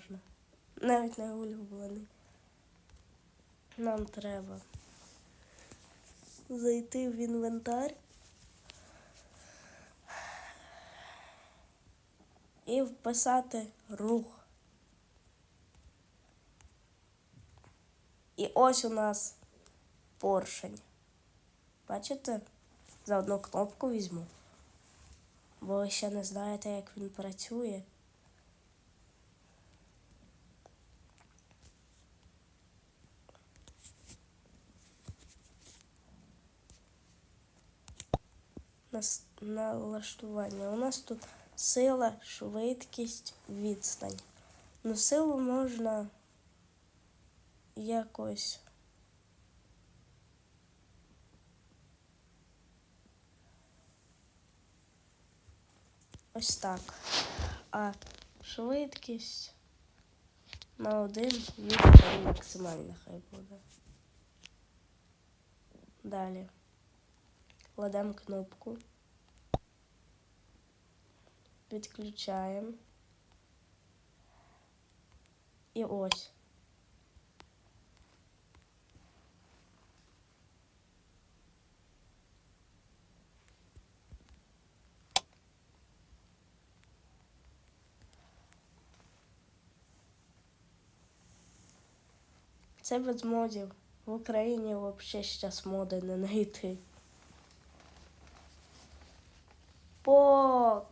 можна. Навіть не улюблений. Нам треба зайти в інвентар і вписати рух. І ось у нас поршень. Бачите? За одну кнопку візьму. Бо ви ще не знаєте, як він працює. Налаштування. У нас тут сила, швидкість, відстань. Ну, силу можна якось. Ось так. А швидкість на один відстань максимальна хай буде. Далі. Кладемо кнопку. Відключаємо. І ось. Це без модів. В Україні взагалі зараз моди не знайти. 我。